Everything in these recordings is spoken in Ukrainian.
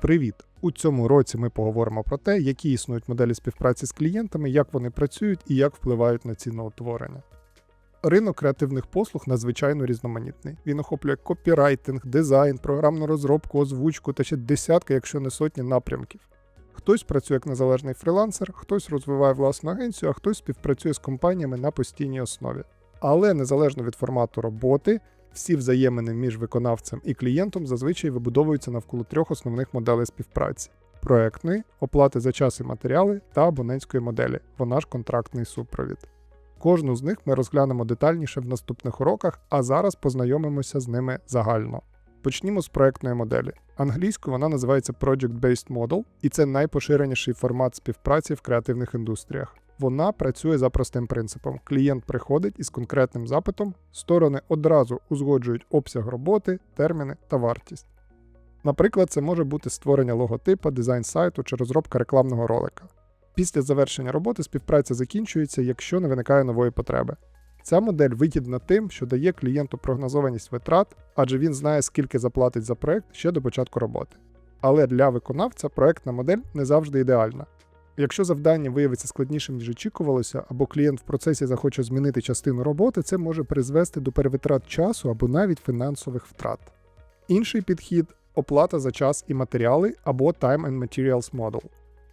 Привіт! У цьому році ми поговоримо про те, які існують моделі співпраці з клієнтами, як вони працюють і як впливають на ціноутворення. Ринок креативних послуг надзвичайно різноманітний. Він охоплює копірайтинг, дизайн, програмну розробку, озвучку та ще десятки, якщо не сотні напрямків. Хтось працює як незалежний фрілансер, хтось розвиває власну агенцію, а хтось співпрацює з компаніями на постійній основі. Але незалежно від формату роботи, всі взаємини між виконавцем і клієнтом зазвичай вибудовуються навколо трьох основних моделей співпраці: проектної, оплати за час і матеріали та абонентської моделі, вона ж контрактний супровід. Кожну з них ми розглянемо детальніше в наступних уроках, а зараз познайомимося з ними загально. Почнімо з проектної моделі. Англійською вона називається Project-Based Model, і це найпоширеніший формат співпраці в креативних індустріях. Вона працює за простим принципом: клієнт приходить із конкретним запитом, сторони одразу узгоджують обсяг роботи, терміни та вартість. Наприклад, це може бути створення логотипа, дизайн сайту чи розробка рекламного ролика. Після завершення роботи співпраця закінчується, якщо не виникає нової потреби. Ця модель вигідна тим, що дає клієнту прогнозованість витрат, адже він знає, скільки заплатить за проект ще до початку роботи. Але для виконавця проектна модель не завжди ідеальна. Якщо завдання виявиться складнішим, ніж очікувалося, або клієнт в процесі захоче змінити частину роботи, це може призвести до перевитрат часу або навіть фінансових втрат. Інший підхід оплата за час і матеріали або Time and Materials Model.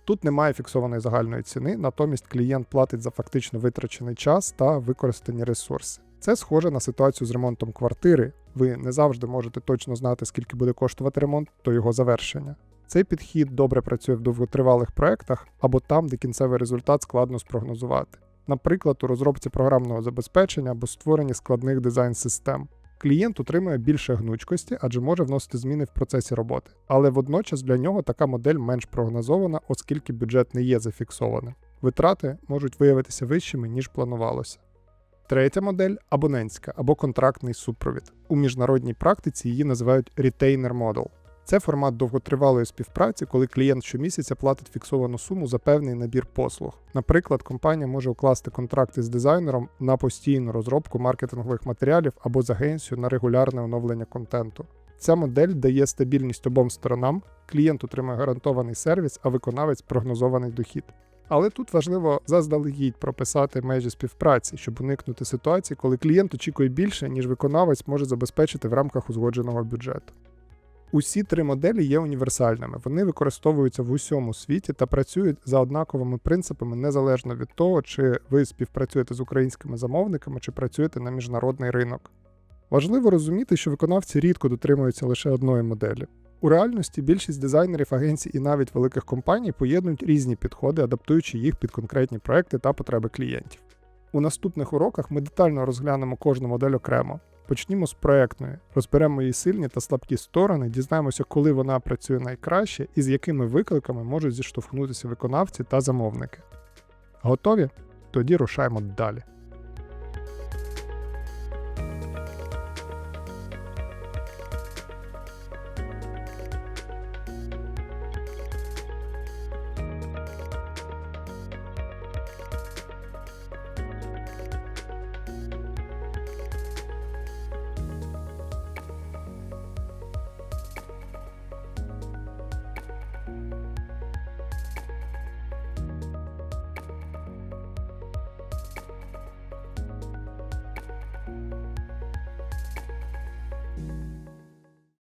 Тут немає фіксованої загальної ціни, натомість клієнт платить за фактично витрачений час та використані ресурси. Це схоже на ситуацію з ремонтом квартири. Ви не завжди можете точно знати, скільки буде коштувати ремонт до його завершення. Цей підхід добре працює в довготривалих проектах або там, де кінцевий результат складно спрогнозувати. Наприклад, у розробці програмного забезпечення або створенні складних дизайн-систем. Клієнт отримує більше гнучкості, адже може вносити зміни в процесі роботи. Але водночас для нього така модель менш прогнозована, оскільки бюджет не є зафіксованим. Витрати можуть виявитися вищими, ніж планувалося. Третя модель абонентська або контрактний супровід. У міжнародній практиці її називають retainer model. Це формат довготривалої співпраці, коли клієнт щомісяця платить фіксовану суму за певний набір послуг. Наприклад, компанія може укласти контракти з дизайнером на постійну розробку маркетингових матеріалів або з агенцією на регулярне оновлення контенту. Ця модель дає стабільність обом сторонам, клієнт отримує гарантований сервіс, а виконавець прогнозований дохід. Але тут важливо заздалегідь прописати межі співпраці, щоб уникнути ситуації, коли клієнт очікує більше, ніж виконавець може забезпечити в рамках узгодженого бюджету. Усі три моделі є універсальними, вони використовуються в усьому світі та працюють за однаковими принципами незалежно від того, чи ви співпрацюєте з українськими замовниками, чи працюєте на міжнародний ринок. Важливо розуміти, що виконавці рідко дотримуються лише одної моделі. У реальності більшість дизайнерів, агенцій і навіть великих компаній поєднують різні підходи, адаптуючи їх під конкретні проекти та потреби клієнтів. У наступних уроках ми детально розглянемо кожну модель окремо. Почнімо з проектної, розберемо її сильні та слабкі сторони, дізнаємося, коли вона працює найкраще і з якими викликами можуть зіштовхнутися виконавці та замовники. Готові? Тоді рушаємо далі.